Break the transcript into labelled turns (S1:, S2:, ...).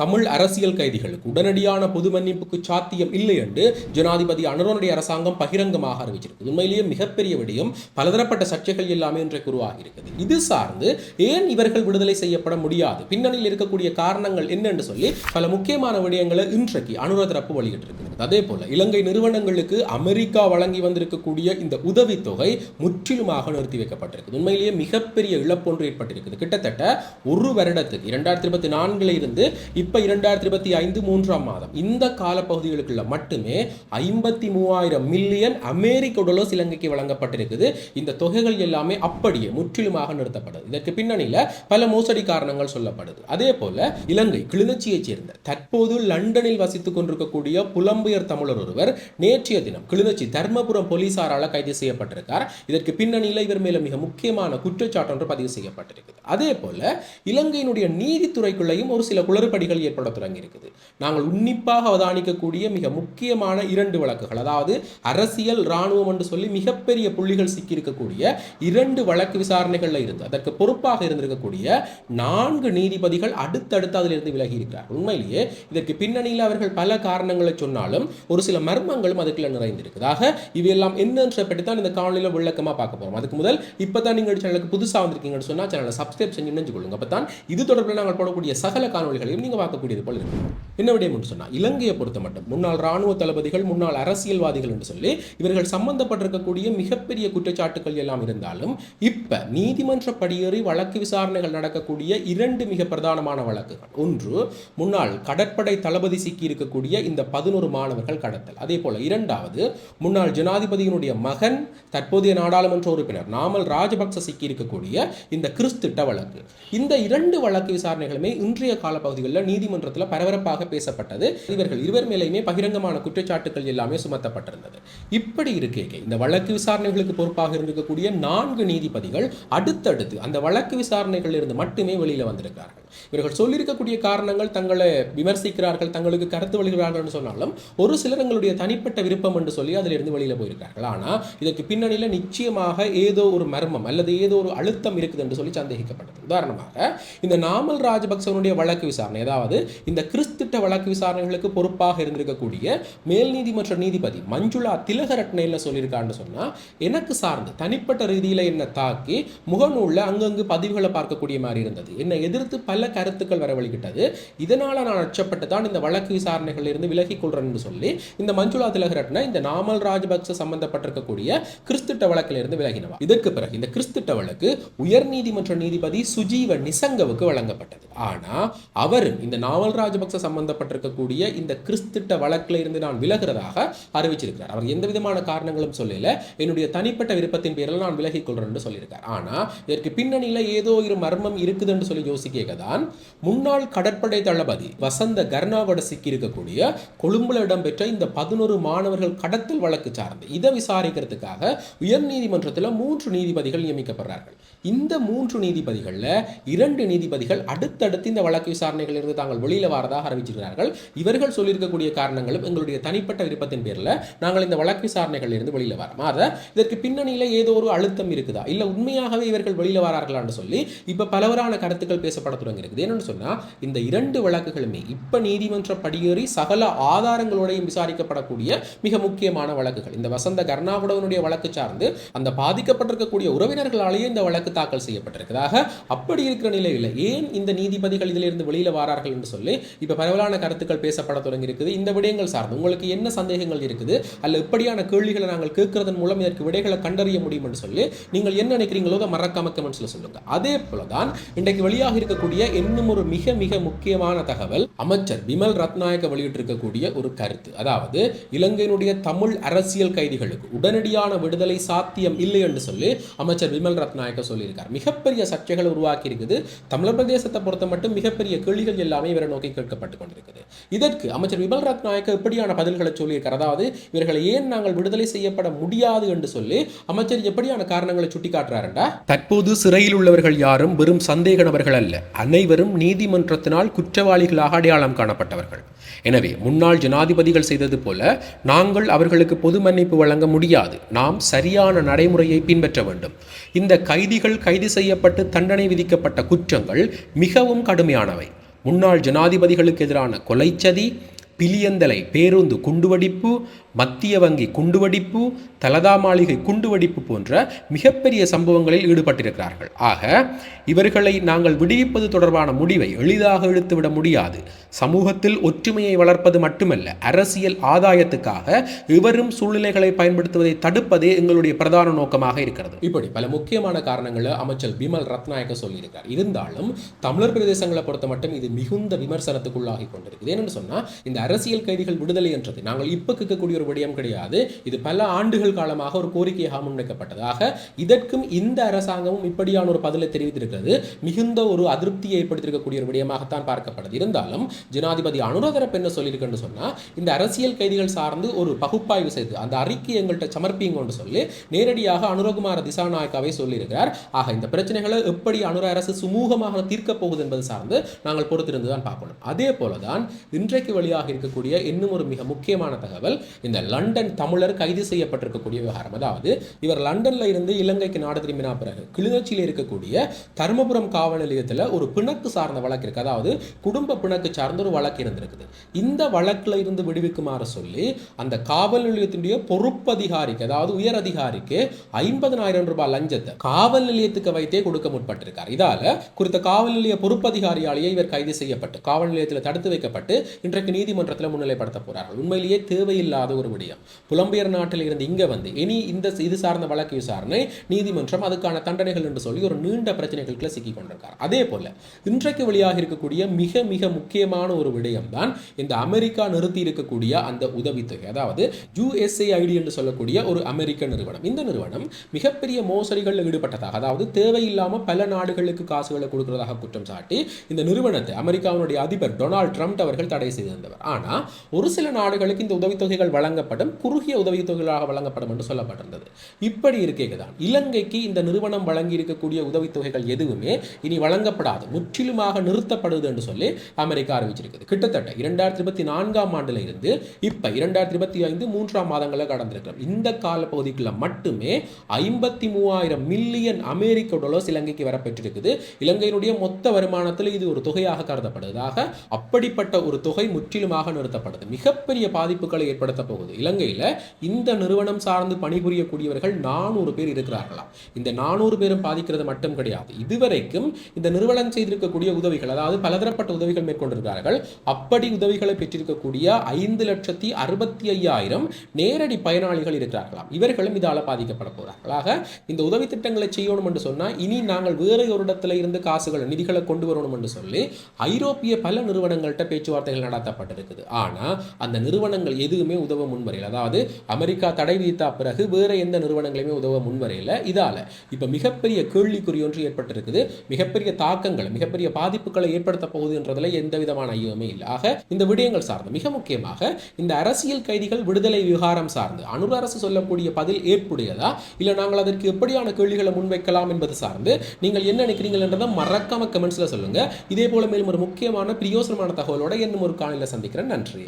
S1: தமிழ் அரசியல் கைதிகளுக்கு உடனடியான பொது மன்னிப்புக்கு சாத்தியம் இல்லை என்று ஜனாதிபதி அனுரனுடைய அரசாங்கம் பகிரங்கமாக அறிவிச்சிருக்கு உண்மையிலேயே மிகப்பெரிய விடயம். பலதரப்பட்ட சர்ச்சைகள் எல்லாமே இன்றைக்கு உருவாகி இருக்குது. இது சார்ந்து ஏன் இவர்கள் விடுதலை செய்யப்பட முடியாது? பின்னணியில் இருக்கக்கூடிய காரணங்கள் என்னென்று சொல்லி பல முக்கியமான விடயங்களை இன்றைக்கு அனுர தரப்பு வெளியிட்டிருக்கிறது. அதே போல இலங்கை நிறுவனங்களுக்கு அமெரிக்கா வழங்கி வந்திருக்கக்கூடிய இந்த உதவித்தொகை முற்றிலுமாக நிறுத்தி வைக்கப்பட்டிருக்கு உண்மையிலேயே மிகப்பெரிய இழப்பொன்று ஏற்பட்டிருக்குது. கிட்டத்தட்ட ஒரு வருடத்துக்கு இரண்டாயிரத்தி இருபத்தி நான்கில் இருந்து இப்போ இரண்டாயிரத்தி இருபத்தி ஐந்து மூன்றாம் மாதம். இந்த காலப்பகுதிகளுக்குள்ள மட்டுமே ஐம்பத்தி மூவாயிரம் மில்லியன் அமெரிக்க டாலர்ஸ் இலங்கைக்கு வழங்கப்பட்டிருக்குது. இந்த தொகைகள் எல்லாமே அப்படியே முற்றிலுமாக நிறுத்தப்படுது. இதற்கு பின்னணியில் பல மோசடி காரணங்கள் சொல்லப்படுது. அதே போல இலங்கை கிளிநொச்சியைச் சேர்ந்த தற்போது லண்டனில் வசித்துக் கொண்டிருக்கக்கூடிய புலம்பெயர் தமிழர் ஒருவர் நேற்றைய தினம் கிளிநொச்சி தர்மபுரம் போலீசாரால் கைது செய்யப்பட்டிருக்கார். இதற்கு பின்னணியில் இவர் மேல மிக முக்கியமான குற்றச்சாட்டு ஒன்று பதிவு செய்யப்பட்டிருக்குது. அதே போல இலங்கையினுடைய நீதித்துறைக்குள்ளேயும் ஒரு சில குளறுபடிகள் ஏற்பட தொடங்கி இருக்குது நாங்கள் உன்னிப்பாக அவதானிக்கக்கூடிய மிக முக்கியமான இரண்டு வழக்குகள் அதாவது அரசியல் இராணுவம் என்று சொல்லி மிகப்பெரிய புள்ளிகள் சிக்கியிருக்கக்கூடிய இரண்டு வழக்கு விசாரணைகளில் இருந்து அதற்கு பொறுப்பாக இருந்திருக்கக்கூடிய நான்கு நீதிபதிகள் அடுத்தடுத்து அதிலிருந்து விலகி இருக்கிறார் உண்மையிலேயே இதற்கு பின்னணியில் அவர்கள் பல காரணங்களை சொன்னாலும் ஒரு சில மர்மங்களும் அதுக்குள்ள நிறைந்திருக்குதாக இவையெல்லாம் என்னன்ற பற்றி தான் இந்த காணொலியில் விளக்கமாக பார்க்க போகிறோம் அதுக்கு முதல் இப்போ தான் நீங்கள் சேனலுக்கு புதுசாக வந்திருக்கீங்கன்னு சொன்னால் சேனலை சப்ஸ்கிரைப் செஞ்சு நினைஞ்சு கொள்ளுங்க. அப்போ தான் இது தொடர்பில் நாங்கள் போடக்கூடிய சகல காணொலிகளையும் நீங்கள் எதிர்பார்க்கக்கூடியது போல் இருக்கு. என்ன விடயம் என்று சொன்னால் இலங்கையை பொறுத்த மட்டும் முன்னாள் ராணுவ தளபதிகள் முன்னாள் அரசியல்வாதிகள் என்று சொல்லி இவர்கள் சம்பந்தப்பட்டிருக்கக்கூடிய மிகப்பெரிய குற்றச்சாட்டுகள் எல்லாம் இருந்தாலும் இப்போ நீதிமன்ற படியேறி வழக்கு விசாரணைகள் நடக்கக்கூடிய இரண்டு மிக பிரதானமான வழக்குகள் ஒன்று முன்னாள் கடற்படை தளபதி சிக்கி இருக்கக்கூடிய இந்த பதினோரு மாணவர்கள் கடத்தல். அதே போல இரண்டாவது முன்னாள் ஜனாதிபதியினுடைய மகன் தற்போதைய நாடாளுமன்ற உறுப்பினர் நாமல் ராஜபக்ச சிக்கி இருக்கக்கூடிய இந்த கிறிஸ்திட்ட வழக்கு. இந்த இரண்டு வழக்கு விசாரணைகளுமே இன்றைய காலப்பகுதிகளில் நீதிமன்றத்தில் பரபரப்பாக பேசப்பட்டது. இவர்கள் இருவர் மேலேயுமே பகிரங்கமான குற்றச்சாட்டுகள் எல்லாமே சுமத்தப்பட்டிருந்தது. இப்படி இருக்கே இந்த வழக்கு விசாரணைகளுக்கு பொறுப்பாக இருந்திருக்கக்கூடிய நான்கு நீதிபதிகள் அடுத்தடுத்து அந்த வழக்கு விசாரணைகளில் இருந்து மட்டுமே வெளியில் வந்திருக்கிறார்கள். இவர்கள் சொல்லியிருக்கக்கூடிய காரணங்கள் தங்களை விமர்சிக்கிறார்கள் தங்களுக்கு கருத்து வழிகிறார்கள் சொன்னாலும் ஒரு சிலர் எங்களுடைய தனிப்பட்ட விருப்பம் என்று சொல்லி அதிலிருந்து இருந்து வெளியில போயிருக்கார்கள் ஆனால் இதற்கு பின்னணியில நிச்சயமாக ஏதோ ஒரு மர்மம் அல்லது ஏதோ ஒரு அழுத்தம் இருக்குது என்று சொல்லி சந்தேகிக்கப்பட்டது. உதாரணமாக இந்த நாமல் ராஜபக்சவனுடைய வழக்கு விசாரணை அதாவது இந்த கிறிஸ்திட்ட வழக்கு விசாரணைகளுக்கு பொறுப்பாக இருந்திருக்கக்கூடிய மேல் நீதிமன்ற நீதிபதி மஞ்சுளா திலகரட்னையில் சொல்லியிருக்கான்னு சொன்னா எனக்கு சார்ந்து தனிப்பட்ட ரீதியில என்னை தாக்கி முகநூலில் அங்கங்கு பதிவுகளை பார்க்கக்கூடிய மாதிரி இருந்தது. என்னை எதிர்த்து பல கருத்துக்கள் வரவழிக்கிட்டது இதனால நான் அச்சப்பட்டு தான் இந்த வழக்கு விசாரணைகளில் இருந்து விலகிக் கொள்றேன்னு சொல்லி இந்த மஞ்சுளா திலகரட்ன இந்த நாமல் ராஜபக்ச சம்பந்தப்பட்டிருக்கக்கூடிய கிறிஸ்திட்ட வழக்கிலிருந்து விலகினவா? இதற்கு பிறகு இந்த கிறிஸ்திட்ட வழக்கு உயர் நீதிமன்ற நீதிபதி சுஜீவ நிசங்கவுக்கு வழங்கப்பட்டது. ஆனால் அவர் இந்த நாவல் ராஜபக்ச சம்பந்தப்பட்டிருக்கக்கூடிய இந்த கிறிஸ்திட்ட வழக்கில் இருந்து நான் விலகிறதாக அறிவிச்சிருக்கிறார். அவர் எந்த விதமான காரணங்களும் சொல்லல. என்னுடைய தனிப்பட்ட விருப்பத்தின் பேரில் நான் விலகிக் கொள்கிறேன் சொல்லியிருக்கார். ஆனால் இதற்கு பின்னணியில ஏதோ ஒரு மர்மம் இருக்குதுன்னு சொல்லி யோசிக்க தான் முன்னாள் கடற்படை தளபதி வசந்த கர்ணாவோட சிக்கி இருக்கக்கூடிய கொழும்புல இடம்பெற்ற இந்த பதினோரு மாணவர்கள் கடத்தல் வழக்கு சார்ந்து இதை விசாரிக்கிறதுக்காக உயர் நீதிமன்றத்தில் மூன்று நீதிபதிகள் நியமிக்கப்படுறார்கள். இந்த மூன்று நீதிபதிகளில் இரண்டு நீதிபதிகள் அடுத்தடுத்து இந்த வழக்கு விசாரணைகள் இருந்து தாங்கள் வெளியில் வாரதாக அறிவிச்சிருக்கிறார்கள். இவர்கள் சொல்லியிருக்கக்கூடிய காரணங்களும் எங்களுடைய தனிப்பட்ட விருப்பத்தின் பேரில் நாங்கள் இந்த வழக்கு விசாரணைகள் இருந்து வெளியில வரோம். ஆக இதற்கு பின்னணியில் ஏதோ ஒரு அழுத்தம் இருக்குதா? இல்லை உண்மையாகவே இவர்கள் வெளியில் வரார்களான்னு சொல்லி இப்போ பலவரான கருத்துக்கள் பேசப்பட தொடங்கியிருக்குது. என்னென்னு சொன்னால் இந்த இரண்டு வழக்குகளுமே இப்போ நீதிமன்ற படியேறி சகல ஆதாரங்களோடையும் விசாரிக்கப்படக்கூடிய மிக முக்கியமான வழக்குகள். இந்த வசந்த கர்ணாவுடவனுடைய வழக்கு சார்ந்து அந்த பாதிக்கப்பட்டிருக்கக்கூடிய உறவினர்களாலேயே இந்த வழக்கு தாக்கல் செய்யப்பட்டிருக்கிறதாக அப்படி இருக்கிற நிலையில் ஏன் இந்த நீதி நீதிபதிகள் இதிலிருந்து வெளியில வாரார்கள் என்று சொல்லி இப்ப பரவலான கருத்துக்கள் பேசப்பட தொடங்கி இருக்குது இந்த விடயங்கள் சார்ந்து உங்களுக்கு என்ன சந்தேகங்கள் இருக்குது? அல்ல இப்படியான கேள்விகளை நாங்கள் கேட்கறதன் மூலம் இதற்கு விடைகளை கண்டறிய முடியும் என்று சொல்லி நீங்கள் என்ன நினைக்கிறீங்களோ அதை மறக்காம கமெண்ட்ஸ்ல சொல்லுங்க. அதே போலதான் இன்றைக்கு வெளியாக இருக்கக்கூடிய இன்னும் ஒரு மிக மிக முக்கியமான தகவல் அமைச்சர் விமல் ரத்நாயக்க வெளியிட்டிருக்கக்கூடிய ஒரு கருத்து. அதாவது இலங்கையினுடைய தமிழ் அரசியல் கைதிகளுக்கு உடனடியான விடுதலை சாத்தியம் இல்லை என்று சொல்லி அமைச்சர் விமல் ரத்நாயக்க சொல்லியிருக்கார். மிகப்பெரிய சர்ச்சைகளை உருவாக்கி இருக்குது தமிழர் பிரதேசத்தை பொறுத்த பொறுத்த மட்டும் மிகப்பெரிய கேள்விகள் எல்லாமே இவரை நோக்கி கேட்கப்பட்டு கொண்டிருக்குது இதற்கு அமைச்சர் விமல் ரத்நாயக்க எப்படியான பதில்களை சொல்லியிருக்கார். அதாவது இவர்களை ஏன் நாங்கள் விடுதலை செய்யப்பட முடியாது என்று சொல்லி அமைச்சர் எப்படியான காரணங்களை சுட்டிக்காட்டுறாருண்டா? தற்போது சிறையில் உள்ளவர்கள் யாரும் வெறும் சந்தேக நபர்கள் அல்ல. அனைவரும் நீதிமன்றத்தினால் குற்றவாளிகளாக அடையாளம் காணப்பட்டவர்கள். எனவே முன்னாள் ஜனாதிபதிகள் செய்தது போல நாங்கள் அவர்களுக்கு பொது மன்னிப்பு வழங்க முடியாது. நாம் சரியான நடைமுறையை பின்பற்ற வேண்டும். இந்த கைதிகள் கைது செய்யப்பட்டு தண்டனை விதிக்கப்பட்ட குற்றங்கள் மிகவும் கடுமையானவை. முன்னாள் ஜனாதிபதிகளுக்கு எதிரான கொலைச்சதி பிலியந்தலை பேருந்து குண்டுவெடிப்பு மத்திய வங்கி குண்டுவெடிப்பு தலதா மாளிகை குண்டுவெடிப்பு போன்ற மிகப்பெரிய சம்பவங்களில் ஈடுபட்டிருக்கிறார்கள். ஆக இவர்களை நாங்கள் விடுவிப்பது தொடர்பான முடிவை எளிதாக இழுத்துவிட முடியாது. சமூகத்தில் ஒற்றுமையை வளர்ப்பது மட்டுமல்ல அரசியல் ஆதாயத்துக்காக இவரும் சூழ்நிலைகளை பயன்படுத்துவதை தடுப்பதே எங்களுடைய பிரதான நோக்கமாக இருக்கிறது. இப்படி பல முக்கியமான காரணங்களை அமைச்சர் பிமல் ரத்நாயக்க சொல்லியிருக்கார். இருந்தாலும் தமிழர் பிரதேசங்களை பொறுத்த மட்டும் இது மிகுந்த விமர்சனத்துக்குள்ளாகி கொண்டிருக்குது. என்னன்னு சொன்னால் இந்த அரசியல் கைதிகள் விடுதலை என்றது. நாங்கள் இப்போ கேட்கக்கூடிய ஒரு விடயம் கிடையாது. இது பல ஆண்டுகள் காலமாக ஒரு கோரிக்கையாக முன்வைக்கப்பட்டதாக இதற்கும் இந்த அரசாங்கமும் இப்படியான ஒரு பதிலை தெரிவித்திருக்கிறது. மிகுந்த ஒரு அதிருப்தியை ஏற்படுத்தியிருக்கக்கூடிய ஒரு விடயமாகத்தான் பார்க்கப்படுது. இருந்தாலும் ஜனாதிபதி அனுராதரப் என்ன சொல்லியிருக்குன்னு சொன்னால் இந்த அரசியல் கைதிகள் சார்ந்து ஒரு பகுப்பாய்வு செய்து அந்த அறிக்கை எங்கள்கிட்ட சமர்ப்பிங்கன்னு சொல்லி நேரடியாக அனுரகுமார திசாநாயக்காவை சொல்லியிருக்கிறார். ஆக இந்த பிரச்சனைகளை எப்படி அனுர அரசு சுமூகமாக தீர்க்கப் போகுது என்பது சார்ந்து நாங்கள் பொறுத்திருந்து தான் பார்க்கணும். அதே போல தான் இன்றைக்கு வழியாக இருக்கக்கூடிய இன்னும் ஒரு மிக முக்கியமான தகவல் இந்த லண்டன் தமிழர் கைது செய்யப்பட்டிருக்கக்கூடிய விவகாரம். அதாவது இவர் லண்டன்ல இருந்து இலங்கைக்கு நாடு திரும்பினா பிறகு கிளிநொச்சியில் இருக்கக்கூடிய தருமபுரம் காவல் நிலையத்தில் ஒரு பிணக்கு சார்ந்த வழக்கு இருக்கு. அதாவது குடும்ப பிணக்கு சார்ந்த ஒரு வழக்கு இருந்திருக்குது. இந்த வழக்கில் இருந்து விடுவிக்குமாறு சொல்லி அந்த காவல் நிலையத்தினுடைய பொறுப்பதிகாரிக்கு அதாவது உயர் அதிகாரிக்கு ஐம்பதனாயிரம் ரூபாய் லஞ்சத்தை காவல் நிலையத்துக்கு வைத்தே கொடுக்க முற்பட்டிருக்கார். இதால குறித்த காவல் நிலைய பொறுப்பதிகாரியாலேயே இவர் கைது செய்யப்பட்டு காவல் நிலையத்தில் தடுத்து வைக்கப்பட்டு இன்றைக்கு நீதிமன்றத்தில் முன்னிலைப்படுத்த போகிறார்கள் உண்மையிலேயே தேவையில்லாத ஒரு விடயம். புலம்பெயர் நாட்டில் இருந்து இங்கே வந்து இனி இந்த இது சார்ந்த வழக்கு விசாரணை நீதிமன்றம் அதுக்கான தண்டனைகள் என்று சொல்லி ஒரு நீண்ட பிரச்சனைகளுக்குள்ள சிக்கிக் கொண்டிருக்கார். அதே போல இன்றைக்கு வெளியாக இருக்கக்கூடிய மிக மிக முக்கியமான ஒரு விடயம் தான் இந்த அமெரிக்கா நிறுத்தி இருக்கக்கூடிய அந்த உதவித்தொகை. அதாவது யூஎஸ்ஏ ஐடி என்று சொல்லக்கூடிய ஒரு அமெரிக்க நிறுவனம். இந்த நிறுவனம் மிகப்பெரிய மோசடிகளில் ஈடுபட்டதாக அதாவது தேவையில்லாமல் பல நாடுகளுக்கு காசுகளை கொடுக்கிறதாக குற்றம் சாட்டி இந்த நிறுவனத்தை அமெரிக்காவினுடைய அதிபர் டொனால்ட் ட்ரம்ப் அவர்கள் தடை செய்திருந்தவர். ஆனால் ஒரு சில நாடுகளுக்கு இந்த உதவித்தொகைகள் வழங்கப்படும் குறுகிய உதவித்தொகைகளாக வழங்கப்படும் என்று சொல்லப்பட்டிருந்தது. இப்படி இருக்கேக்கு தான் இலங்கைக்கு இந்த நிறுவனம் வழங்கி இருக்கக்கூடிய உதவித்தொகைகள் எதுவுமே இனி வழங்கப்படாது முற்றிலுமாக நிறுத்தப்படுது என்று சொல்லி அமெரிக்கா அறிவிச்சிருக்குது. கிட்டத்தட்ட இரண்டாயிரத்தி இருபத்தி நான்காம் ஆண்டுல இருந்து இப்போ இரண்டாயிரத்தி இருபத்தி ஐந்து மூன்றாம் மாதங்களை கடந்திருக்கிறோம். இந்த காலப்பகுதிக்குள்ள மட்டுமே ஐம்பத்தி மூவாயிரம் மில்லியன் அமெரிக்க டாலர்ஸ் இலங்கைக்கு வரப்பெற்றிருக்குது. இலங்கையினுடைய மொத்த வருமானத்தில் இது ஒரு தொகையாக கருதப்படுவதாக அப்படிப்பட்ட ஒரு தொகை முற்றிலுமாக நிறுத்தப்படுது மிகப்பெரிய பாதிப்புகளை ஏற்படுத்த போகுது. இலங்கையில இந்த நிறுவனம் சார்ந்து பணிபுரியக்கூடியவர்கள் நானூறு பேர் இருக்கிறார்களாம். இந்த நானூறு பேரும் பாதிக்கிறது மட்டும் கிடையாது. இதுவரைக்கும் இந்த நிறுவனம் செய்திருக்கக்கூடிய உதவிகள் அதாவது பலதரப்பட்ட உதவிகள் மேற்கொண்டிருக்கிறார்கள். அப்படி உதவிகளை பெற்றிருக்கக்கூடிய ஐந்து லட்சத்தி அறுபத்தி ஐயாயிரம் நேரடி பயனாளிகள் இருக்கிறார்களாம். இவர்களும் இதால பாதிக்கப்பட போகிறார்களாக இந்த உதவி திட்டங்களை செய்யணும் என்று சொன்னா இனி நாங்கள் வேறு ஒரு இடத்துல இருந்து காசுகள் நிதிகளை கொண்டு வரணும் என்று சொல்லி ஐரோப்பிய பல நிறுவனங்கள்கிட்ட பேச்சுவார்த்தைகள் நடத்தப்பட்டிருக்கு. நடத்தப்பட்டிருக்குது ஆனால் அந்த நிறுவனங்கள் எதுவுமே உதவ முன்வரையில். அதாவது அமெரிக்கா தடை விதித்த பிறகு வேற எந்த நிறுவனங்களுமே உதவ முன்வரையில். இதால இப்ப மிகப்பெரிய கேள்விக்குறி ஒன்று ஏற்பட்டிருக்குது. மிகப்பெரிய தாக்கங்கள் மிகப்பெரிய பாதிப்புகளை ஏற்படுத்த போகுது எந்த விதமான ஐயமே இல்லை. ஆக இந்த விடயங்கள் சார்ந்து மிக முக்கியமாக இந்த அரசியல் கைதிகள் விடுதலை விவகாரம் சார்ந்து அணு அரசு சொல்லக்கூடிய பதில் ஏற்புடையதா? இல்லை நாங்கள் அதற்கு எப்படியான கேள்விகளை முன்வைக்கலாம் என்பது சார்ந்து நீங்கள் என்ன நினைக்கிறீங்கள் என்றதை மறக்காம கமெண்ட்ஸில் சொல்லுங்க. இதே போல மேலும் ஒரு முக்கியமான பிரியோசனமான தகவலோட இன்னும் ஒரு காலையில் சந்திக்கிறேன். நன்றி.